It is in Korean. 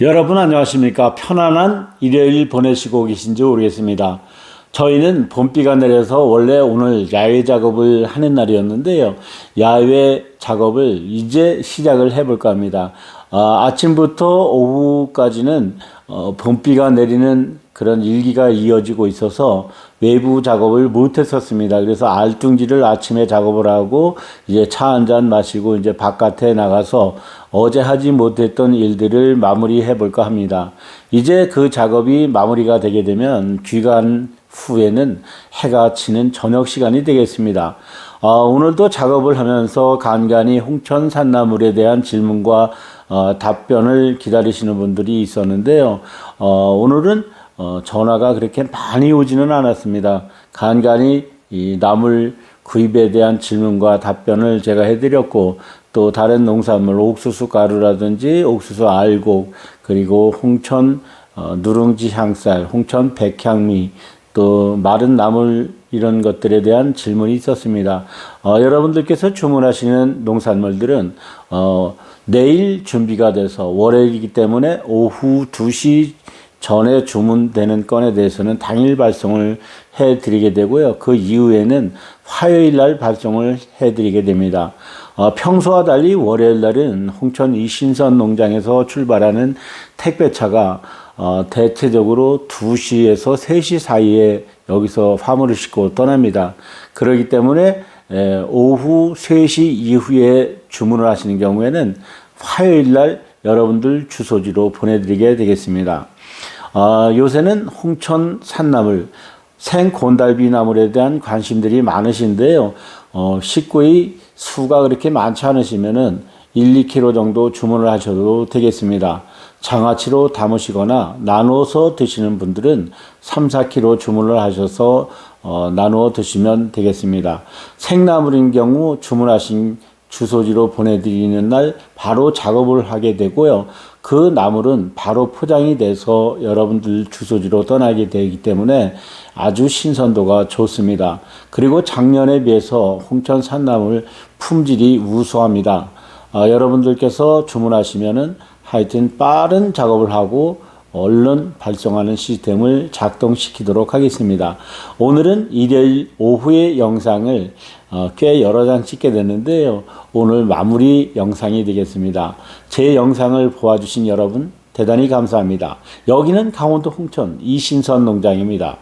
여러분 안녕하십니까? 편안한 일요일 보내시고 계신지 모르겠습니다. 저희는 봄비가 내려서 원래 오늘 야외 작업을 하는 날이었는데요. 야외 작업을 이제 시작을 해볼까 합니다. 아, 아침부터 오후까지는 어, 봄비가 내리는 그런 일기가 이어지고 있어서 외부 작업을 못 했었습니다. 그래서 알뚱지를 아침에 작업을 하고 이제 차 한 잔 마시고 이제 바깥에 나가서 어제 하지 못했던 일들을 마무리해 볼까 합니다. 이제 그 작업이 마무리가 되게 되면 귀간 후에는 해가 치는 저녁 시간이 되겠습니다. 어, 오늘도 작업을 하면서 간간히 홍천 산나물에 대한 질문과 어, 답변을 기다리시는 분들이 있었는데요. 어, 오늘은 어, 전화가 그렇게 많이 오지는 않았습니다. 간간히 이 나물 구입에 대한 질문과 답변을 제가 해드렸고 또 다른 농산물 옥수수 가루라든지 옥수수 알곡 그리고 홍천 어, 누룽지 향쌀, 홍천 백향미 또 마른 나물 이런 것들에 대한 질문이 있었습니다. 어, 여러분들께서 주문하시는 농산물들은 어, 내일 준비가 돼서 월요일이기 때문에 오후 2시 전에 주문되는 건에 대해서는 당일 발송을 해 드리게 되고요. 그 이후에는 화요일 날 발송을 해 드리게 됩니다. 어, 평소와 달리 월요일 날은 홍천 이신선 농장에서 출발하는 택배차가 어, 대체적으로 2시에서 3시 사이에 여기서 화물을 싣고 떠납니다. 그렇기 때문에 에, 오후 3시 이후에 주문을 하시는 경우에는 화요일 날 여러분들 주소지로 보내드리게 되겠습니다. 어, 요새는 홍천 산나물, 생곤달비 나물에 대한 관심들이 많으신데요. 어, 식구의 수가 그렇게 많지 않으시면은 1, 2kg 정도 주문을 하셔도 되겠습니다. 장아찌로 담으시거나 나누어서 드시는 분들은 3, 4kg 주문을 하셔서 어, 나누어 드시면 되겠습니다. 생나물인 경우 주문하신 주소지로 보내드리는 날 바로 작업을 하게 되고요. 그 나물은 바로 포장이 돼서 여러분들 주소지로 떠나게 되기 때문에 아주 신선도가 좋습니다. 그리고 작년에 비해서 홍천 산나물 품질이 우수합니다. 아, 여러분들께서 주문하시면은 하여튼 빠른 작업을 하고 얼른 발송하는 시스템을 작동시키도록 하겠습니다. 오늘은 일요일 오후의 영상을 어, 꽤 여러 장 찍게 됐는데요. 오늘 마무리 영상이 되겠습니다. 제 영상을 보아주신 여러분 대단히 감사합니다. 여기는 강원도 홍천 이신선 농장입니다.